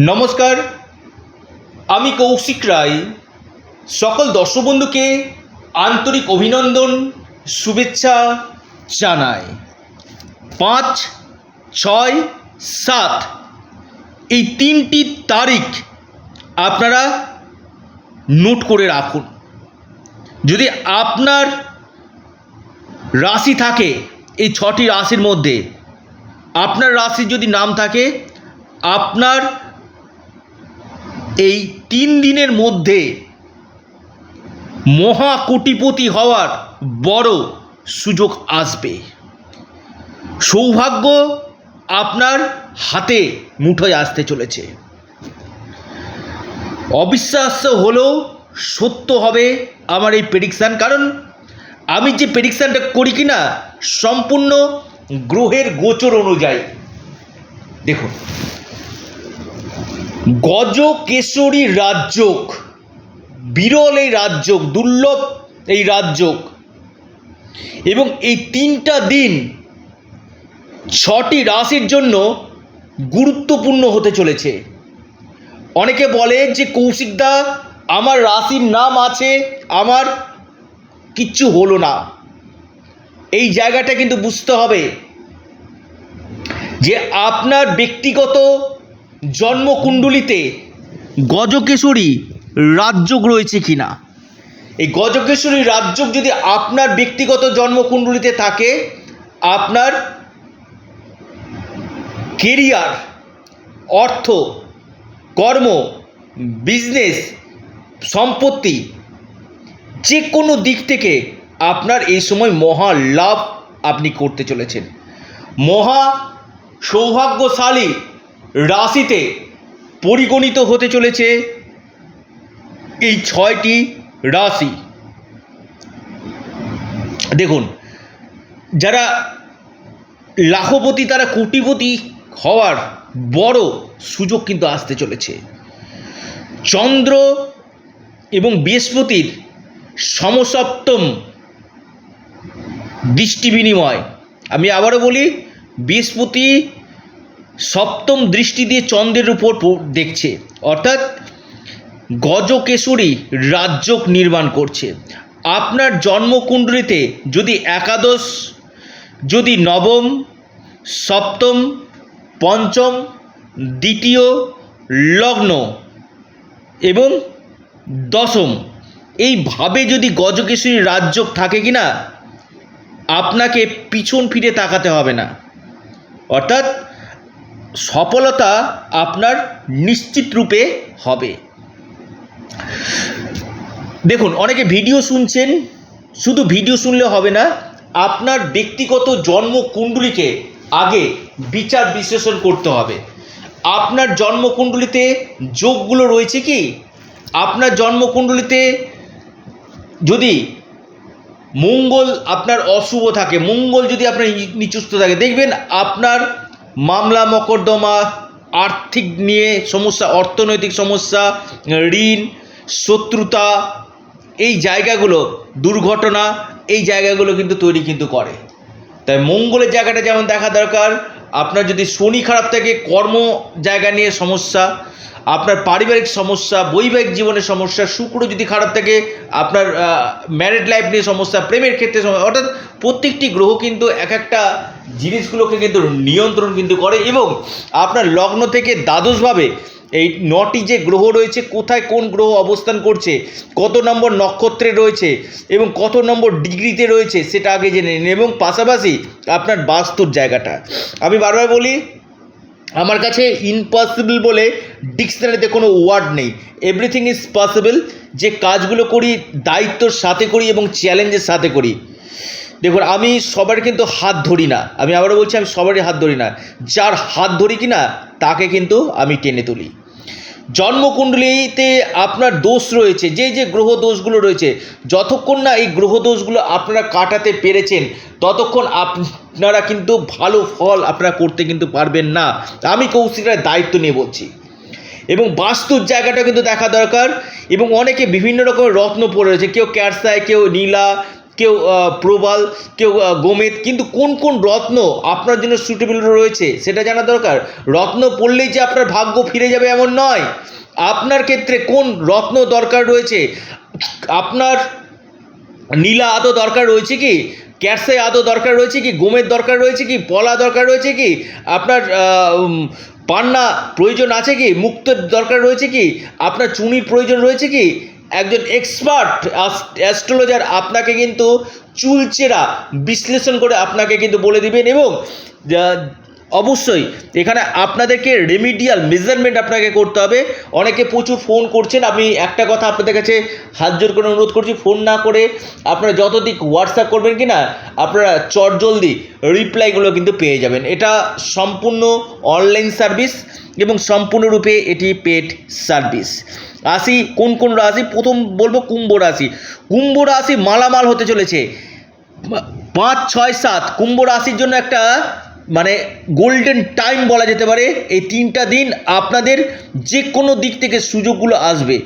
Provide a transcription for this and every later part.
নমস্কার, আমি কৌশিক রায়। সকল দর্শক বন্ধুকে আন্তরিক অভিনন্দন, শুভেচ্ছা জানাই। পাঁচ, ছয়, সাত, এই তিনটি তারিখ আপনারা নোট করে রাখুন। যদি আপনার রাশি থাকে, এই ছটি রাশির মধ্যে, আপনার রাশির যদি নাম থাকে, আপনার এই তিন দিনের মধ্যে মহা কোটিপতি হওয়ার বড় সুযোগ আসবে। সৌভাগ্য আপনার হাতে মুঠোয় আসতে চলেছে। অবিশ্বাস্য হলেও সত্য হবে আমার এই প্রেডিকশান কারণ আমি যে প্রেডিকশানটা করি কি না সম্পূর্ণ গ্রহের গোচর অনুযায়ী। দেখুন গজ কেশরী রাজযোগ। বিরল এই রাজযোগ, দুর্লভ এই রাজযোগ। এবং এই তিনটা দিন ছটি রাশির জন্য গুরুত্বপূর্ণ হতে চলেছে। অনেকে বলে যে কৌশিকদা আমার রাশির নাম আছে, আমার কিচ্ছু হলো না। এই জায়গাটা কিন্তু বুঝতে হবে যে আপনার ব্যক্তিগত জন্মকুণ্ডলিতে গজকেশরী রাজযোগ রয়েছে কিনা? এই গজকেশরী রাজযোগ যদি আপনার ব্যক্তিগত জন্মকুণ্ডলিতে থাকে, আপনার কেরিয়ার, অর্থ, কর্ম, বিজনেস, সম্পত্তি, যে কোনো দিক থেকে আপনার এই সময় মহা লাভ আপনি করতে চলেছেন। মহা সৌভাগ্যশালী রাশিতে পরিগণিত হতে চলেছে এই ছয়টি রাশি। দেখুন, যারা লাখপতি তারা কোটিপতি হওয়ার বড় সুযোগ কিন্তু আসতে চলেছে। চন্দ্র এবং বৃহস্পতির সমসপ্তম দৃষ্টি বিনিময়। আমি আবারও বলি, বৃহস্পতি সপ্তম দৃষ্টি দিয়ে চন্দ্রের উপর দেখছে। অর্থাৎ গজকেশরী রাজযোগ নির্মাণ করছে। আপনার জন্মকুণ্ডলিতে যদি একাদশ, যদি নবম, সপ্তম, পঞ্চম, দ্বিতীয়, লগ্ন এবং দশম এইভাবে যদি গজকেশরী রাজযোগ থাকে কি না আপনাকে পিছন ফিরে তাকাতে হবে না। অর্থাৎ সফলতা আপনার নিশ্চিত রূপে হবে। দেখুন, অনেকে ভিডিও শুনছেন, শুধু ভিডিও শুনলে হবে না, আপনার ব্যক্তিগত জন্মকুণ্ডলীকে আগে বিচার বিশ্লেষণ করতে হবে। আপনার জন্মকুণ্ডলিতে যোগগুলো রয়েছে কি? আপনার জন্মকুণ্ডলিতে যদি মঙ্গল আপনার অশুভ থাকে, মঙ্গল যদি আপনার নিচুস্থ থাকে, দেখবেন আপনার মামলা, মকদ্দমা, আর্থিক নিয়ে সমস্যা, অর্থনৈতিক সমস্যা, ঋণ, শত্রুতা, এই জায়গাগুলো, দুর্ঘটনা, এই জায়গাগুলো কিন্তু তৈরি কিন্তু করে। তাই মঙ্গলের জায়গাটা যেমন দেখা দরকার, আপনার যদি শনি খারাপ থাকে, কর্ম জায়গা নিয়ে সমস্যা, আপনার পারিবারিক সমস্যা, বৈবাহিক জীবনের সমস্যা, শুক্র যদি খারাপ থাকে, আপনার ম্যারিড লাইফ নিয়ে সমস্যা, প্রেমের ক্ষেত্রে সমস্যা, অর্থাৎ প্রত্যেকটি গ্রহ কিন্তু এক একটা জিনিসগুলোকে কিন্তু নিয়ন্ত্রণ কিন্তু করে এবং আপনার লগ্ন থেকে দ্বাদশভাবে এই নটি যে গ্রহ রয়েছে, কোথায় কোন গ্রহ অবস্থান করছে, কত নম্বর নক্ষত্রে রয়েছে এবং কত নম্বর ডিগ্রিতে রয়েছে সেটা আগে জেনে নিন এবং পাশাপাশি আপনার বাস্তুর জায়গাটা। আমি বারবার বলি, আমার কাছে ইম্পসিবল বলে ডিকশনারিতে কোনো ওয়ার্ড নেই। এভরিথিং ইজ পসিবল যে কাজগুলো করি, দায়িত্বর সাথে করি এবং চ্যালেঞ্জের সাথে করি। দেখুন, আমি সবার কিন্তু হাত ধরি না। আমি আবারও বলছি, আমি সবারই হাত ধরি না। যার হাত ধরি কি না তাকে কিন্তু আমি টেনে তুলি। জন্মকুণ্ডলিতে আপনার দোষ রয়েছে, যে যে গ্রহ দোষগুলো রয়েছে, যতক্ষণ না এই গ্রহ দোষগুলো আপনারা কাটাতে পেরেছেন, ততক্ষণ আপনারা কিন্তু ভালো ফল আপনারা করতে কিন্তু পারবেন না। আমি কৌশিকের দায়িত্ব নিয়ে বলছি। এবং বাস্তুর জায়গাটা কিন্তু দেখা দরকার। এবং অনেকে বিভিন্ন রকমের রত্ন পড়ে রয়েছে, কেউ ক্যারসায়, কেউ নীলা কেউ প্রবাল, কেউ গোমেদ কিন্তু কোন কোন রত্ন আপনার জন্য সুটেবল রয়েছে সেটা জানা দরকার? রত্ন পড়লেই যে আপনার ভাগ্য ফিরে যাবে এমন নয়। আপনার ক্ষেত্রে কোন রত্ন দরকার রয়েছে? আপনার নীলা আদৌ দরকার রয়েছে কি? ক্যাটসে আদৌ দরকার রয়েছে কি? গোমের দরকার রয়েছে কি? পলা দরকার রয়েছে কি? আপনার পান্না প্রয়োজন আছে কি? মুক্তর দরকার রয়েছে কি? আপনার চুনির প্রয়োজন রয়েছে কি? একজন এক্সপার্ট অ্যাস্ট্রোলজার আপনাকে কিন্তু চুলচেরা বিশ্লেষণ করে আপনাকে কিন্তু বলে দিবেন এবং অবশ্যই এখানে আপনাদেরকে রেমিডিয়াল মেজারমেন্ট আপনাকে করতে হবে। অনেকে প্রচুর ফোন করছেন, আমি একটা কথা আপনাদের কাছে হাত জোর করে অনুরোধ করছি ফোন না করে আপনারা যত দিক হোয়াটসঅ্যাপ করবেন কি না আপনারা চট জলদি রিপ্লাইগুলো কিন্তু পেয়ে যাবেন। এটা সম্পূর্ণ অনলাইন সার্ভিস এবং সম্পূর্ণরূপে এটি পেড সার্ভিস আসি কোন কোন রাশি? প্রথম বলব কুম্ভ রাশি। কুম্ভ রাশি মালামাল হতে চলেছে। পাঁচ, ছয়, সাত। কুম্ভ রাশির জন্য একটা মানে গোল্ডেন টাইম বলা যেতে পারে। এই তিনটা দিন আপনাদের যে কোনো দিক থেকে সুযোগগুলো আসবে।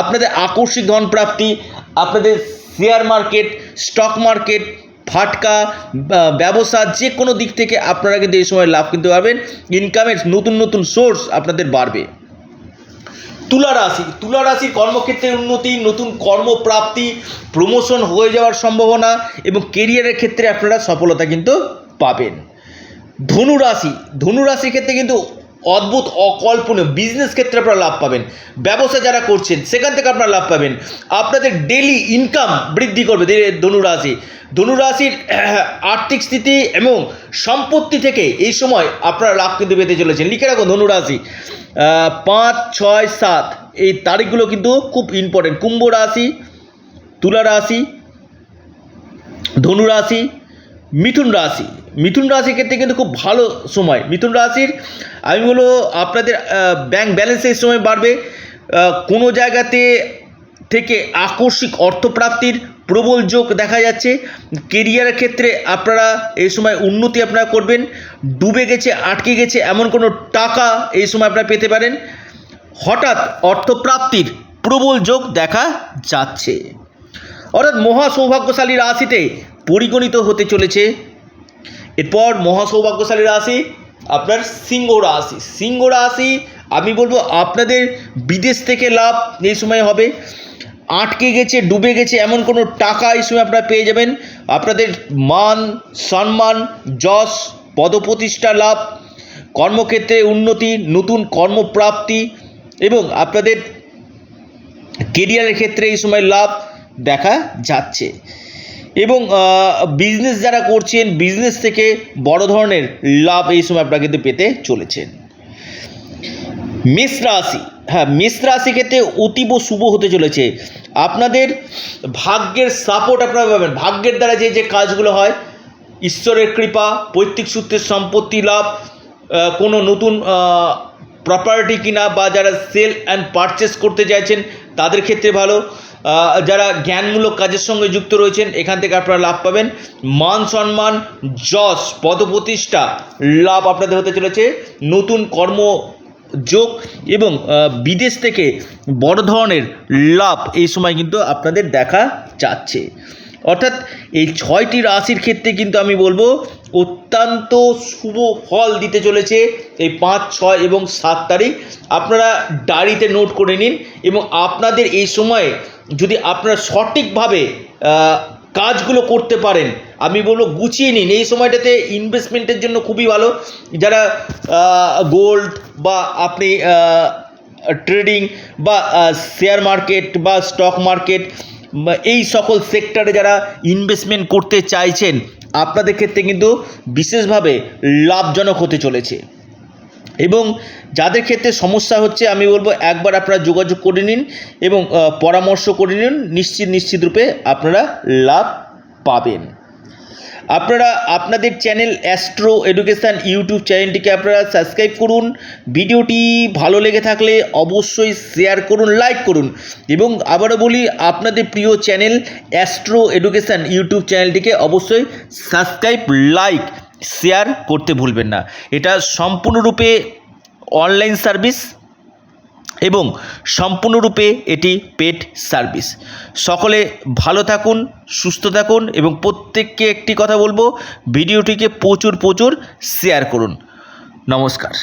আপনাদের আকস্মিক ধন প্রাপ্তি আপনাদের শেয়ার মার্কেট স্টক মার্কেট ফাটকা ব্যবসা যে কোনো দিক থেকে আপনারা কিন্তু এই সময় লাভ কিনতে পারবেন ইনকামের নতুন নতুন সোর্স আপনাদের বাড়বে। তুলা রাশি, তুলা রাশির কর্মক্ষেত্রে উন্নতি, নতুন কর্মপ্রাপ্তি প্রমোশন হয়ে যাওয়ার সম্ভাবনা এবং কেরিয়ারের ক্ষেত্রে আপনারা সফলতা কিন্তু পাবেন। ধনু রাশি, ধনু রাশির ক্ষেত্রে কিন্তু অদ্ভুত অকল্পনীয় বিজনেস ক্ষেত্রে আপনারা লাভ পাবেন। ব্যবসা যারা করছেন সেখান থেকে আপনারা লাভ পাবেন। আপনাদের ডেলি ইনকাম বৃদ্ধি করবে ধীরে- ধনু রাশি ধনু রাশির আহ, আর্থিক স্থিতি এবং সম্পত্তি থেকে এই সময় আপনারা লাভ কিন্তু পেতে চলেছেন। লিখে রাখুন ধনু রাশি পাঁচ ছয় সাত। এই তারিখগুলো কিন্তু খুব ইম্পর্টেন্ট কুম্ভ রাশি তুলা রাশি ধনু রাশি মিথুন রাশি। মিথুন রাশির ক্ষেত্রে কিন্তু খুব ভালো সময়। মিথুন রাশির, আমি বলব আপনাদের ব্যাংক ব্যালেন্স এই সময় বাড়বে। কোনো জায়গাতে থেকে আকস্মিক অর্থপ্রাপ্তির প্রবল যোগ দেখা যাচ্ছে। কেরিয়ারের ক্ষেত্রে আপনারা এই সময় উন্নতি আপনারা করবেন। ডুবে গেছে, আটকে গেছে, এমন কোনো টাকা এই সময় আপনারা পেতে পারেন। হঠাৎ অর্থপ্রাপ্তির প্রবল যোগ দেখা যাচ্ছে। অর্থাৎ মহা সৌভাগ্যশালী রাশিতে পরিগণিত হতে চলেছে। এরপর মহা সৌভাগ্যশালী রাশি, আপনার সিংহ রাশি। সিংহ রাশি, আমি বলব আপনাদের বিদেশ থেকে লাভ এই সময় হবে। আটকে গেছে, ডুবে গেছে, এমন কোনো টাকা এই সময় আপনারা পেয়ে যাবেন। আপনাদের মান, সম্মান, যশ, পদপ্রতিষ্ঠা লাভ, কর্মক্ষেত্রে উন্নতি, নতুন কর্মপ্রাপ্তি এবং আপনাদের কেরিয়ারের ক্ষেত্রে এই সময় লাভ দেখা যাচ্ছে। এবং বিজনেস যারা করছেন বিজনেস থেকে বড় ধরনের লাভ এই সময় আপনারা কিন্তু পেতে চলেছেন। মেষ রাশি হ্যাঁ মেষ রাশি ক্ষেত্রে অতীব শুভ হতে চলেছে। আপনাদের ভাগ্যের সাপোর্ট আপনারা পাবেন। ভাগ্যের দ্বারা যে যে কাজগুলো হয়, ঈশ্বরের কৃপা, পৈতৃক সূত্রের সম্পত্তি লাভ কোনো নতুন প্রপার্টি কিনা বা যারা সেল অ্যান্ড পারচেস করতে চাইছেন, তাদের ক্ষেত্রে ভালো। যারা জ্ঞানমূলক কাজের সঙ্গে যুক্ত রয়েছেন, এখান থেকে আপনারা লাভ পাবেন। মান সম্মান, যশ, পদপ্রতিষ্ঠা, লাভ আপনাদের হতে চলেছে। নতুন কর্ম যোগ এবং বিদেশ থেকে বড় ধরনের লাভ এই সময় কিন্তু আপনাদের দেখা যাচ্ছে। অর্থাৎ এই ছয়টি রাশির ক্ষেত্রে কিন্তু আমি বলব অত্যন্ত শুভ ফল দিতে চলেছে এই পাঁচ, ছয় এবং সাত তারিখ। আপনারা ডায়েরিতে নোট করে নিন এবং আপনাদের এই সময়ে যদি আপনারা সঠিকভাবে কাজগুলো করতে পারেন, আমি বলব গুছিয়ে নিন। এই সময়টাতে ইনভেস্টমেন্টের জন্য খুবই ভালো। যারা গোল্ড বা আপনি ট্রেডিং বা শেয়ার মার্কেট বা স্টক মার্কেট এই সকল সেক্টরে যারা ইনভেস্টমেন্ট করতে চাইছেন, আপনাদের ক্ষেত্রে কিন্তু বিশেষভাবে লাভজনক হতে চলেছে। এবং যাদের ক্ষেত্রে সমস্যা হচ্ছে, আমি বলব একবার আপনারা যোগাযোগ করে নিন এবং পরামর্শ করে নিন। নিশ্চিত নিশ্চিত রূপে আপনারা লাভ পাবেন। আপনারা আপনাদের চ্যানেল অ্যাস্ট্রো এডুকেশান ইউটিউব চ্যানেলটিকে আপনারা সাবস্ক্রাইব করুন। ভিডিওটি ভালো লেগে থাকলে অবশ্যই শেয়ার করুন, লাইক করুন এবং আবারও বলি, আপনাদের প্রিয় চ্যানেল অ্যাস্ট্রো এডুকেশান ইউটিউব চ্যানেলটিকে অবশ্যই সাবস্ক্রাইব, লাইক, শেয়ার করতে ভুলবেন না। এটা সম্পূর্ণরূপে অনলাইন সার্ভিস। এবং সম্পূর্ণরূপে এটি পেট সার্ভিস। সকলে ভালো থাকুন, সুস্থ থাকুন এবং প্রত্যেককে একটি কথা বলব, ভিডিওটিকে প্রচুর প্রচুর শেয়ার করুন। নমস্কার।